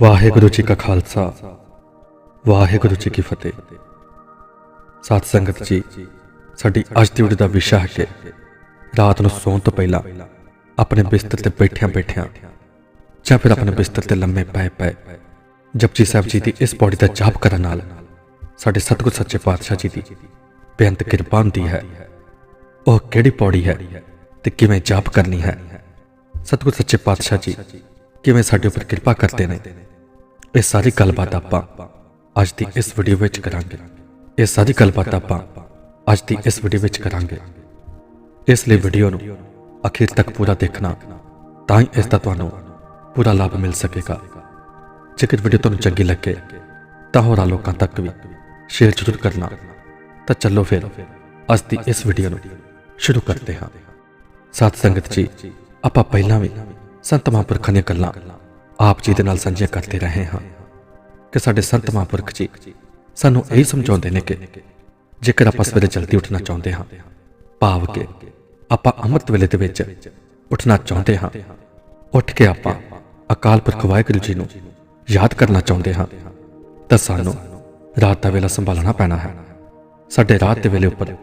ਵਾਹਿਗੁਰੂ ਜੀ ਕਾ ਖਾਲਸਾ, ਵਾਹਿਗੁਰੂ ਜੀ ਕੀ ਫਤਿਹ। ਸਾਧ ਸੰਗਤ ਜੀ, ਸਾਡੀ ਅੱਜ ਦੀ ਵੀਡੀਓ ਦਾ ਵਿਸ਼ਾ ਹੈ ਕਿ ਰਾਤ ਨੂੰ ਸੌਣ ਤੋਂ ਪਹਿਲਾਂ ਆਪਣੇ ਬਿਸਤਰ ਤੇ ਬੈਠਿਆਂ ਬੈਠਿਆਂ ਜਾਂ ਫਿਰ ਆਪਣੇ ਬਿਸਤਰ ਤੇ ਲੰਮੇ ਪਏ ਪਏ ਜਪਜੀ ਸਾਹਿਬ ਜੀ ਦੀ ਇਸ ਪੌੜੀ ਦਾ ਜਾਪ ਕਰਨ ਨਾਲ ਸਾਡੇ ਸਤਿਗੁਰ ਸੱਚੇ ਪਾਤਸ਼ਾਹ ਜੀ ਦੀ ਬੇਅੰਤ ਕਿਰਪਾ ਹੁੰਦੀ ਹੈ। ਉਹ ਕਿਹੜੀ ਪੌੜੀ ਹੈ ਤੇ ਕਿਵੇਂ ਜਾਪ ਕਰਨੀ ਹੈ? ਸਤਿਗੁਰ ਸੱਚੇ ਪਾਤਸ਼ਾਹ ਜੀ, ਕਿਵੇਂ ਸਾਡੇ ਉੱਪਰ ਕਿਰਪਾ ਕਰਦੇ ਨੇ? ਇਹ ਸਾਰੀ ਗੱਲਬਾਤ ਆਪਾਂ ਅੱਜ ਦੀ ਇਸ ਵੀਡੀਓ ਵਿੱਚ ਕਰਾਂਗੇ। ਇਹ ਸਾਰੀ ਗੱਲਬਾਤ ਆਪਾਂ ਅੱਜ ਦੀ ਇਸ ਵੀਡੀਓ ਵਿੱਚ ਕਰਾਂਗੇ। ਇਸ ਲਈ ਵੀਡੀਓ ਨੂੰ ਅਖੀਰ ਤੱਕ ਪੂਰਾ ਦੇਖਣਾ, ਤਾਂ ਹੀ ਇਸ ਦਾ ਤੁਹਾਨੂੰ ਪੂਰਾ ਲਾਭ ਮਿਲ ਸਕੇਗਾ। ਜੇਕਰ ਵੀਡੀਓ ਤੁਹਾਨੂੰ ਚੰਗੀ ਲੱਗੇ, ਤਾਂ ਹੋਰਾਂ ਲੋਕਾਂ ਤੱਕ ਵੀ ਸ਼ੇਅਰ ਜ਼ਰੂਰ ਕਰਨਾ। ਤਾਂ ਚੱਲੋ ਫਿਰ, ਅੱਜ ਦੀ ਇਸ ਵੀਡੀਓ ਨੂੰ ਸ਼ੁਰੂ ਕਰਦੇ ਹਾਂ। ਸਾਧ ਸੰਗਤ ਜੀ, ਆਪਾਂ ਪਹਿਲਾਂ ਵੀ ਸੰਤ ਮਹਾਂਪੁਰਖਾਂ ਦੀਆਂ ਗੱਲਾਂ ਆਪ ਜੀ ਦੇ ਨਾਲ ਸਾਂਝੀਆਂ ਕਰਦੇ ਰਹੇ ਹਾਂ ਕਿ ਸਾਡੇ ਸੰਤ ਮਹਾਂਪੁਰਖ ਜੀ ਸਾਨੂੰ ਇਹ ਸਮਝਾਉਂਦੇ ਨੇ ਕਿ ਜੇਕਰ ਆਪਾਂ ਸਵੇਰੇ ਜਲਦੀ ਉੱਠਣਾ ਚਾਹੁੰਦੇ ਹਾਂ, ਭਾਵ ਕਿ ਆਪਾਂ ਅੰਮ੍ਰਿਤ ਵੇਲੇ ਦੇ ਵਿੱਚ ਉੱਠਣਾ ਚਾਹੁੰਦੇ ਹਾਂ, ਉੱਠ ਕੇ ਆਪਾਂ ਅਕਾਲ ਪੁਰਖ ਵਾਹਿਗੁਰੂ ਜੀ ਨੂੰ ਯਾਦ ਕਰਨਾ ਚਾਹੁੰਦੇ ਹਾਂ, ਤਾਂ ਸਾਨੂੰ ਰਾਤ ਦਾ ਵੇਲਾ ਸੰਭਾਲਣਾ ਪੈਣਾ ਹੈ। ਸਾਡੇ ਰਾਤ ਦੇ ਵੇਲੇ ਉੱਪਰ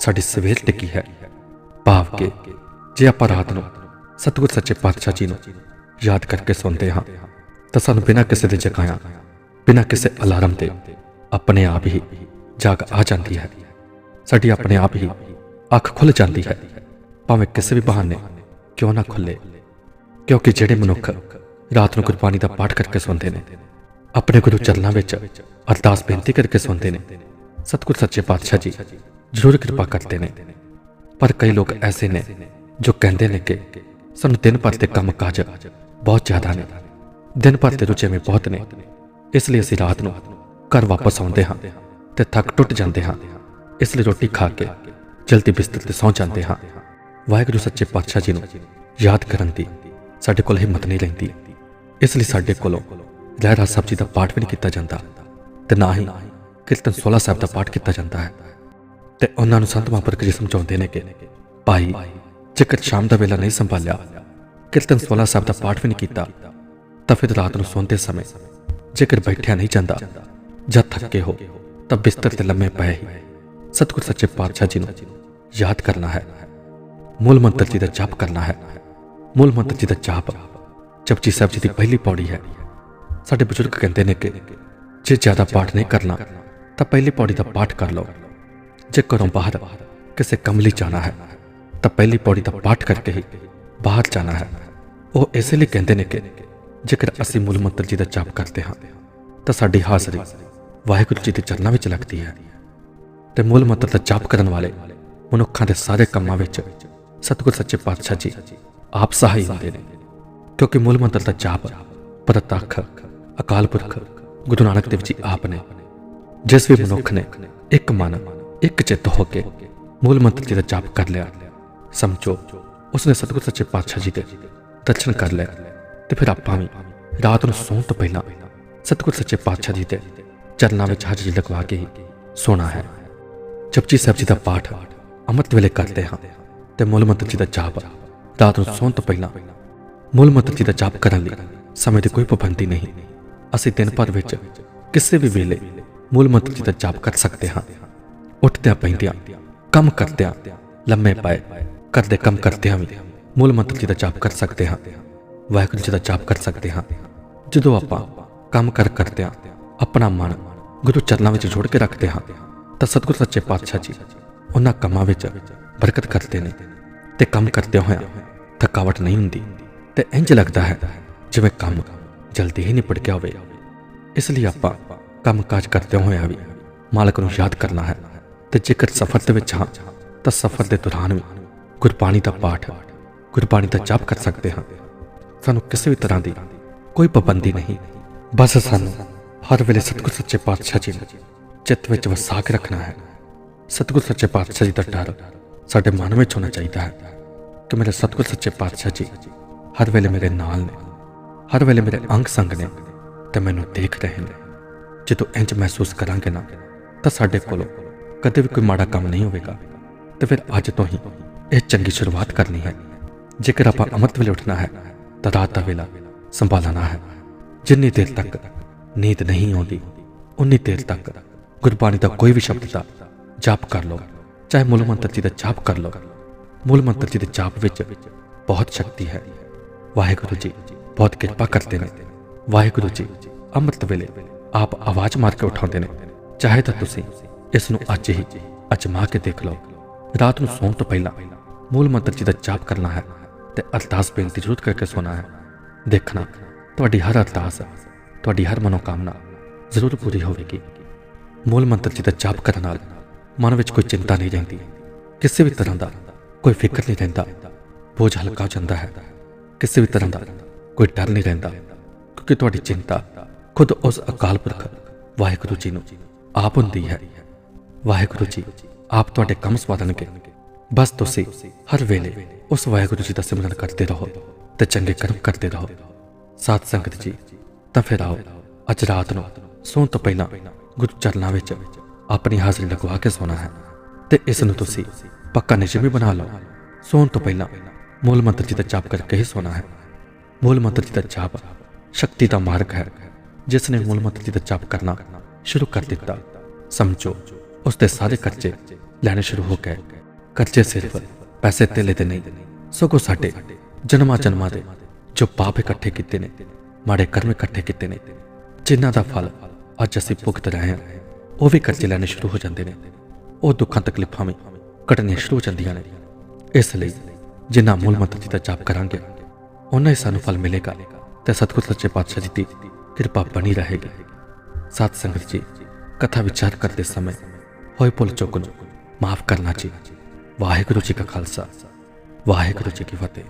ਸਾਡੀ ਸਵੇਰ ਟਿਕੀ ਹੈ। ਭਾਵ ਕਿ ਜੇ ਆਪਾਂ ਰਾਤ ਨੂੰ ਸਤਿਗੁਰ ਸੱਚੇ ਪਾਤਸ਼ਾਹ ਜੀ ਨੂੰ ਯਾਦ ਕਰਕੇ ਸੁਣਦੇ ਹਾਂ। ਤਾਂ ਸਾਨੂੰ ਬਿਨਾਂ ਕਿਸੇ ਦੇ ਜਗਾਇਆ, ਬਿਨਾਂ ਕਿਸੇ ਅਲਾਰਮ ਦੇ ਆਪਣੇ ਆਪ ਹੀ ਜਾਗ ਆ ਜਾਂਦੀ ਹੈ। ਸਾਡੀ ਆਪਣੇ ਆਪ ਹੀ ਅੱਖ ਖੁੱਲ ਜਾਂਦੀ ਹੈ। ਭਾਵੇਂ ਕਿਸੇ ਵੀ ਬਹਾਨੇ ਕਿਉਂ ਨਾ ਖੁੱਲੇ। ਕਿਉਂਕਿ ਜਿਹੜੇ ਮਨੁੱਖ ਰਾਤ ਨੂੰ ਗੁਰਬਾਣੀ ਦਾ ਪਾਠ ਕਰਕੇ ਸੌਂਦੇ ਨੇ, ਆਪਣੇ ਗੁਰੂ ਚਰਨਾਂ ਵਿੱਚ ਅਰਦਾਸ ਬੇਨਤੀ ਕਰਕੇ ਸੌਂਦੇ ਨੇ, ਸਤਿਗੁਰ ਸੱਚੇ ਪਾਤਸ਼ਾਹ ਜੀ ਜ਼ਰੂਰ ਕਿਰਪਾ ਕਰਦੇ ਨੇ। ਪਰ ਕਈ ਲੋਕ ਐਸੇ ਨੇ ਜੋ ਕਹਿੰਦੇ ਨੇ ਕਿ ਸਾਨੂੰ ਦਿਨ ਭਰ ਦੇ ਕੰਮ ਕਾਜ ਬਹੁਤ ਜ਼ਿਆਦਾ ਨੇ। ਦਿਨ ਭਰ ਦੇ ਰੁਝੇਵੇਂ ਬਹੁਤ ਨੇ। ਇਸ ਲਈ ਅਸੀਂ ਰਾਤ ਨੂੰ ਘਰ ਵਾਪਸ ਆਉਂਦੇ ਹਾਂ ਤੇ ਥੱਕ ਟੁੱਟ ਜਾਂਦੇ ਹਾਂ। ਇਸ ਲਈ ਰੋਟੀ ਖਾ ਕੇ ਜਲਦੀ ਬਿਸਤਰ ਤੇ ਸੌਂ ਜਾਂਦੇ ਹਾਂ। ਵਾਹਿਗੁਰੂ ਸੱਚੇ ਪਾਤਸ਼ਾਹ ਜੀ ਨੂੰ ਯਾਦ ਕਰਨ ਦੀ ਸਾਡੇ ਕੋਲ ਹਿੰਮਤ ਨਹੀਂ ਰਹਿੰਦੀ। ਇਸ ਲਈ ਸਾਡੇ ਕੋਲੋਂ ਰਹਿਰਾ ਸਾਹਿਬ ਜੀ ਦਾ ਪਾਠ ਵੀ ਨਹੀਂ ਕੀਤਾ ਜਾਂਦਾ ਤੇ ਨਾ ਹੀ ਕੀਰਤਨ 16 ਸਾਹਿਬ ਦਾ ਪਾਠ ਕੀਤਾ ਜਾਂਦਾ ਹੈ। ਤੇ ਉਹਨਾਂ ਨੂੰ ਸੰਤ ਮਹਾਂਪੁਰਖ ਜੀ ਸਮਝਾਉਂਦੇ ਨੇ ਕਿ, ਭਾਈ, ਜੇਕਰ ਸ਼ਾਮ ਦਾ ਵੇਲਾ ਨਹੀਂ ਸੰਭਾਲਿਆ ਕੀਰਤਨ 16 ਸਾਹਿਬ ਦਾ ਪਾਠ ਵੀ ਨਹੀਂ ਕੀਤਾ, ਤਾਂ ਫਿਰ ਰਾਤ ਨੂੰ ਸੌਂਦੇ ਸਮੇਂ ਜੇਕਰ ਬੈਠਿਆ ਨਹੀਂ ਜਾਂਦਾ ਜਾਂ ਥੱਕੇ ਹੋ, ਤਾਂ ਬਿਸਤਰ ਤੇ ਲੰਮੇ ਪਏ ਹੀ ਸਤਿਗੁਰ ਸੱਚੇ ਪਾਤਸ਼ਾਹ ਜੀ ਨੂੰ ਯਾਦ ਕਰਨਾ ਹੈ। ਮੂਲ ਮੰਤਰ ਜੀ ਦਾ ਜਾਪ ਕਰਨਾ ਹੈ। ਮੂਲ ਮੰਤਰ ਜੀ ਦਾ ਜਾਪ ਜਪਜੀ ਸਾਹਿਬ ਜੀ ਦੀ ਪਹਿਲੀ ਪੌੜੀ ਹੈ। ਸਾਡੇ ਬਜ਼ੁਰਗ ਕਹਿੰਦੇ ਨੇ ਕਿ ਜੇ ਜ਼ਿਆਦਾ ਪਾਠ ਨਹੀਂ ਕਰਨਾ, ਤਾਂ ਪਹਿਲੀ ਪੌੜੀ ਦਾ ਪਾਠ ਕਰ ਲਓ। ਜੇ ਘਰੋਂ ਬਾਹਰ ਕਿਸੇ ਕੰਮ ਲਈ ਜਾਣਾ ਹੈ, ਤਾਂ ਪਹਿਲੀ ਪੌੜੀ ਦਾ ਪਾਠ ਕਰਕੇ ਹੀ ਬਾਹਰ ਜਾਣਾ ਹੈ। ਉਹ ਇਸੇ ਲਈ ਕਹਿੰਦੇ ਨੇ ਕਿ ਜੇਕਰ ਅਸੀਂ ਮੂਲ ਮੰਤਰ ਜੀ ਦਾ ਜਾਪ ਕਰਦੇ ਹਾਂ, ਤਾਂ ਸਾਡੀ ਹਾਜ਼ਰੀ ਵਾਹਿਗੁਰੂ ਜੀ ਦੇ ਚਰਨਾਂ ਵਿੱਚ ਲੱਗਦੀ ਹੈ। ਤੇ ਮੂਲ ਮੰਤਰ ਦਾ ਜਾਪ ਕਰਨ ਵਾਲੇ ਮਨੁੱਖਾਂ ਦੇ ਸਾਰੇ ਕੰਮਾਂ ਵਿੱਚ ਸਤਿਗੁਰ ਸੱਚੇ ਪਾਤਸ਼ਾਹ ਜੀ ਆਪ ਸਹਾਈ ਹੁੰਦੇ ਨੇ। ਕਿਉਂਕਿ ਮੂਲ ਮੰਤਰ ਦਾ ਜਾਪ ਪ੍ਰਤੱਖ, ਅਕਾਲ ਪੁਰਖ, ਗੁਰੂ ਨਾਨਕ ਦੇਵ ਜੀ ਆਪ ਨੇ। ਜਿਸ ਵੀ ਮਨੁੱਖ ਨੇ ਇੱਕ ਮਨ, ਇੱਕ ਚਿੱਤ ਹੋ ਕੇ ਮੂਲ ਮੰਤਰ ਜੀ ਦਾ ਜਾਪ ਕਰ ਲਿਆ, ਸਮਝੋ ਉਸਨੇ ਸਤਿਗੁਰ ਸੱਚੇ ਪਾਤਸ਼ਾਹ ਜੀ ਦੇ ਦਰਸ਼ਨ ਕਰ ਲਿਆ ਤੇ ਫਿਰ ਆਪਾਂ ਵੀ ਰਾਤ ਨੂੰ ਸੌਣ ਤੋਂ ਪਹਿਲਾਂ ਸਤਿਗੁਰ ਸੱਚੇ ਪਾਤਸ਼ਾਹ ਜੀ ਦੇ ਚਰਨਾਂ ਵਿੱਚ ਹਾਜ਼ਰੀ ਲਗਵਾ ਕੇ ਹੀ ਸੋਣਾ ਹੈ। ਜਪਜੀ ਸਾਹਿਬ ਜੀ ਦਾ ਪਾਠ ਅੰਮ੍ਰਿਤ ਵੇਲੇ ਕਰਦੇ ਹਾਂ ਤੇ ਮੂਲ ਮੰਤਰ ਜੀ ਦਾ ਜਾਪ ਰਾਤ ਨੂੰ ਸੌਣ ਤੋਂ ਪਹਿਲਾਂ ਮੂਲ ਮੰਤਰ ਜੀ ਦਾ ਜਾਪ ਕਰਨ ਲਈ ਸਮੇਂ ਦੀ ਕੋਈ ਪਾਬੰਦੀ ਨਹੀਂ। ਅਸੀਂ ਦਿਨ ਭਰ ਵਿੱਚ ਕਿਸੇ ਵੀ ਵੇਲੇ ਮੂਲ ਮੰਤਰ ਜੀ ਦਾ ਜਾਪ ਕਰ ਸਕਦੇ ਹਾਂ। ਉੱਠਦਿਆਂ ਪੈਂਦਿਆਂ ਕੰਮ ਕਰਦਿਆਂ ਲੰਮੇ ਪਏ ਘਰ ਦੇ ਕੰਮ ਕਰਦਿਆਂ ਵੀ ਮੂਲ ਮੰਤਰ ਜੀ ਦਾ ਜਾਪ ਕਰ ਸਕਦੇ ਹਾਂ। ਵਾਹਿਗੁਰੂ ਜੀ ਦਾ ਜਾਪ ਕਰ ਸਕਦੇ ਹਾਂ। ਜਦੋਂ ਆਪਾਂ ਕੰਮ ਕਰ ਕਰਦਿਆਂ ਆਪਣਾ ਮਨ ਗੁਰੂ ਚਰਨਾਂ ਵਿੱਚ ਜੋੜ ਕੇ ਰੱਖਦੇ ਹਾਂ, ਤਾਂ ਸਤਿਗੁਰ ਸੱਚੇ ਪਾਤਸ਼ਾਹ ਜੀ ਉਹਨਾਂ ਕੰਮਾਂ ਵਿੱਚ ਬਰਕਤ ਕਰਦੇ ਨੇ ਤੇ ਕੰਮ ਕਰਦੇ ਹੋਇਆ ਥਕਾਵਟ ਨਹੀਂ ਹੁੰਦੀ ਤੇ ਇੰਜ ਲੱਗਦਾ ਹੈ ਜਿਵੇਂ ਕੰਮ ਜਲਦੀ ਹੀ ਨਿਪਟ ਗਿਆ ਹੋਵੇ। ਇਸ ਲਈ ਆਪਾਂ ਕੰਮ ਕਾਜ ਕਰਦੇ ਹੋਇਆ ਵੀ ਮਾਲਕ ਨੂੰ ਯਾਦ ਕਰਨਾ ਹੈ ਤੇ ਜੇਕਰ ਸਫ਼ਰ ਦੇ ਵਿੱਚ ਹਾਂ, ਤਾਂ ਸਫ਼ਰ ਦੇ ਦੌਰਾਨ ਵੀ ਗੁਰਬਾਣੀ ਦਾ ਪਾਠ ਗੁਰਬਾਣੀ ਦਾ ਜਾਪ ਕਰ ਸਕਦੇ ਹਾਂ। ਸਾਨੂੰ ਕਿਸੇ ਵੀ ਤਰ੍ਹਾਂ ਦੀ ਕੋਈ ਪਾਬੰਦੀ ਨਹੀਂ। ਬਸ ਸਾਨੂੰ ਹਰ ਵੇਲੇ ਸਤਿਗੁਰ ਸੱਚੇ ਪਾਤਸ਼ਾਹ ਜੀ ਨੂੰ ਚਿੱਤ ਵਿੱਚ ਵਸਾ ਕੇ ਰੱਖਣਾ ਹੈ। ਸਤਿਗੁਰ ਸੱਚੇ ਪਾਤਸ਼ਾਹ ਜੀ ਦਾ ਡਰ ਸਾਡੇ ਮਨ ਵਿੱਚ ਹੋਣਾ ਚਾਹੀਦਾ ਹੈ ਕਿ ਮੇਰੇ ਸਤਿਗੁਰ ਸੱਚੇ ਪਾਤਸ਼ਾਹ ਜੀ ਹਰ ਵੇਲੇ ਮੇਰੇ ਨਾਲ ਨੇ, ਹਰ ਵੇਲੇ ਮੇਰੇ ਅੰਗ ਸੰਗ ਨੇ ਤੇ ਮੈਨੂੰ ਦੇਖ ਰਹੇ ਨੇ। ਜਦੋਂ ਇੰਜ ਮਹਿਸੂਸ ਕਰਾਂਗੇ ਨਾ, ਤਾਂ ਸਾਡੇ ਕੋਲੋਂ ਕਦੇ ਵੀ ਕੋਈ ਮਾੜਾ ਕੰਮ ਨਹੀਂ ਹੋਵੇਗਾ ਤੇ ਫਿਰ ਅੱਜ ਤੋਂ ਹੀ ਇਹ ਚੰਗੀ ਸ਼ੁਰੂਆਤ ਕਰਨੀ ਹੈ। ਜੇਕਰ ਆਪਾਂ ਅੰਮ੍ਰਿਤ ਵੇਲੇ ਉੱਠਣਾ ਹੈ, ਤਾਂ ਰਾਤ ਦਾ ਵੇਲਾ ਸੰਭਾਲਣਾ ਹੈ। ਜਿੰਨੀ ਦੇਰ ਤੱਕ ਨੀਂਦ ਨਹੀਂ ਆਉਂਦੀ, ਉਨੀ ਦੇਰ ਤੱਕ ਗੁਰਬਾਣੀ ਦਾ ਕੋਈ ਵੀ ਸ਼ਬਦ ਦਾ ਜਾਪ ਕਰ ਲਓ। ਚਾਹੇ ਮੂਲ ਮੰਤਰ ਜੀ ਦਾ ਜਾਪ ਕਰ ਲਓ। ਮੂਲ ਮੰਤਰ ਜੀ ਦੇ ਜਾਪ ਵਿੱਚ ਬਹੁਤ ਸ਼ਕਤੀ ਹੈ। ਵਾਹਿਗੁਰੂ ਜੀ ਬਹੁਤ ਕਿਰਪਾ ਕਰਦੇ ਨੇ। ਵਾਹਿਗੁਰੂ ਜੀ ਅੰਮ੍ਰਿਤ ਵੇਲੇ ਆਪ ਆਵਾਜ਼ ਮਾਰ ਕੇ ਉਠਾਉਂਦੇ ਨੇ। ਚਾਹੇ ਤਾਂ ਤੁਸੀਂ ਇਸ ਨੂੰ ਅੱਜ ਹੀ ਅਜਮਾ ਕੇ ਦੇਖ ਲਓ। ਰਾਤ ਨੂੰ ਸੌਣ ਤੋਂ ਪਹਿਲਾਂ ਮੂਲ ਮੰਤਰ ਜੀ ਦਾ ਜਾਪ ਕਰਨਾ ਹੈ ਤੇ ਅਰਦਾਸ ਬੇਨਤੀ ਜ਼ਰੂਰ ਕਰਕੇ ਸੋਣਾ ਹੈ। ਦੇਖਣਾ, ਤੁਹਾਡੀ ਹਰ ਅਰਦਾਸ, ਤੁਹਾਡੀ ਹਰ ਮਨੋਕਾਮਨਾ ਜ਼ਰੂਰ ਪੂਰੀ ਹੋਵੇਗੀ। ਮੂਲ ਮੰਤਰ ਜੀ ਦਾ ਜਾਪ ਕਰਨ ਨਾਲ ਮਨ ਵਿੱਚ ਕੋਈ ਚਿੰਤਾ ਨਹੀਂ ਰਹਿੰਦੀ। ਕਿਸੇ ਵੀ ਤਰ੍ਹਾਂ ਦਾ ਕੋਈ ਫਿਕਰ ਨਹੀਂ ਰਹਿੰਦਾ। ਬੋਝ ਹਲਕਾ ਹੋ ਜਾਂਦਾ ਹੈ। ਕਿਸੇ ਵੀ ਤਰ੍ਹਾਂ ਦਾ ਕੋਈ ਡਰ ਨਹੀਂ ਰਹਿੰਦਾ। ਕਿਉਂਕਿ ਤੁਹਾਡੀ ਚਿੰਤਾ ਖੁਦ ਉਸ ਅਕਾਲ ਪੁਰਖ ਵਾਹਿਗੁਰੂ ਜੀ ਨੂੰ ਆਪ ਹੁੰਦੀ ਹੈ। ਵਾਹਿਗੁਰੂ ਜੀ ਆਪ ਤੁਹਾਡੇ ਕੰਮ ਸਵਾਰਨਗੇ ਬਸ ਤੁਸੀਂ ਹਰ ਵੇਲੇ ਉਸ ਵਾਹਿਗੁਰੂ ਜੀ ਦਾ ਸਿਮਰਨ ਕਰਦੇ ਰਹੋ ਤੇ ਚੰਗੇ ਕਰਮ ਕਰਦੇ ਰਹੋ। ਸਾਧ ਸੰਗਤ ਜੀ, ਤਾਂ ਫਿਰ ਆਓ, ਅੱਜ ਰਾਤ ਨੂੰ ਸੌਣ ਤੋਂ ਪਹਿਲਾਂ ਗੁਰੂ ਚਰਨਾਂ ਵਿੱਚ ਆਪਣੀ ਹਾਜ਼ਰੀ ਲਗਵਾ ਕੇ ਸੋਣਾ ਹੈ ਤੇ ਇਸ ਨੂੰ ਤੁਸੀਂ ਪੱਕਾ ਨਿਯਮ ਵੀ ਬਣਾ ਲਓ। ਸੌਣ ਤੋਂ ਪਹਿਲਾਂ ਮੂਲ ਮੰਤਰ ਜੀ ਦਾ ਜਾਪ ਕਰਕੇ ਹੀ ਸੋਣਾ ਹੈ। ਮੂਲ ਮੰਤਰ ਜੀ ਦਾ ਜਾਪ ਸ਼ਕਤੀ ਦਾ ਮਾਰਗ ਹੈ। ਜਿਸ ਨੇ ਮੂਲ ਮੰਤਰ ਜੀ ਦਾ ਜਾਪ ਕਰਨਾ ਸ਼ੁਰੂ ਕਰ ਦਿੱਤਾ, ਸਮਝੋ। ਉਸ ਦੇ ਸਾਰੇ ਕਰਜ਼ੇ ਲੈਣੇ ਸ਼ੁਰੂ ਹੋ ਗਏ। ਕਰਜ਼ੇ ਸਿਰਫ ਪੈਸੇ ਧੇਲੇ ਦੇ ਨਹੀਂ, ਸਗੋਂ ਸਾਡੇ ਜਨਮਾਂ ਜਨਮਾਂ ਦੇ ਜੋ ਪਾਪ ਇਕੱਠੇ ਕੀਤੇ ਨੇ, ਮਾੜੇ ਕਰਮ ਇਕੱਠੇ ਕੀਤੇ ਨੇ, ਜਿਨ੍ਹਾਂ ਦਾ ਫਲ ਅੱਜ ਅਸੀਂ ਭੁਗਤ ਰਹੇ ਹਾਂ, ਉਹ ਵੀ ਕਰਜ਼ੇ ਲੈਣੇ ਸ਼ੁਰੂ ਹੋ ਜਾਂਦੇ ਨੇ। ਉਹ ਦੁੱਖਾਂ ਤਕਲੀਫਾਂ ਵੀ ਘਟਣੀਆਂ ਸ਼ੁਰੂ ਹੋ ਜਾਂਦੀਆਂ ਨੇ। ਇਸ ਲਈ ਜਿੰਨਾ ਮੂਲ ਮੰਤਰ ਜੀ ਦਾ ਜਾਪ ਕਰਾਂਗੇ ਉਹਨਾਂ ਹੀ ਸਾਨੂੰ ਫਲ ਮਿਲੇਗਾ ਤੇ ਸਤਿਗੁਰ ਸੱਚੇ ਪਾਤਸ਼ਾਹ ਜੀ ਦੀ ਕਿਰਪਾ ਬਣੀ ਰਹੇਗੀ। ਸਾਧ ਸੰਗਤ ਜੀ, ਕਥਾ ਵਿਚਾਰ ਕਰਦੇ ਸਮੇਂ ਹੋਏ ਭੁੱਲ ਚੁੱਕ ਨੂੰ ਮਾਫ ਕਰਨਾ ਜੀ। ਵਾਹਿਗੁਰੂ ਜੀ ਕਾ ਖਾਲਸਾ, ਵਾਹਿਗੁਰੂ ਜੀ ਕੀ ਫਤਿਹ।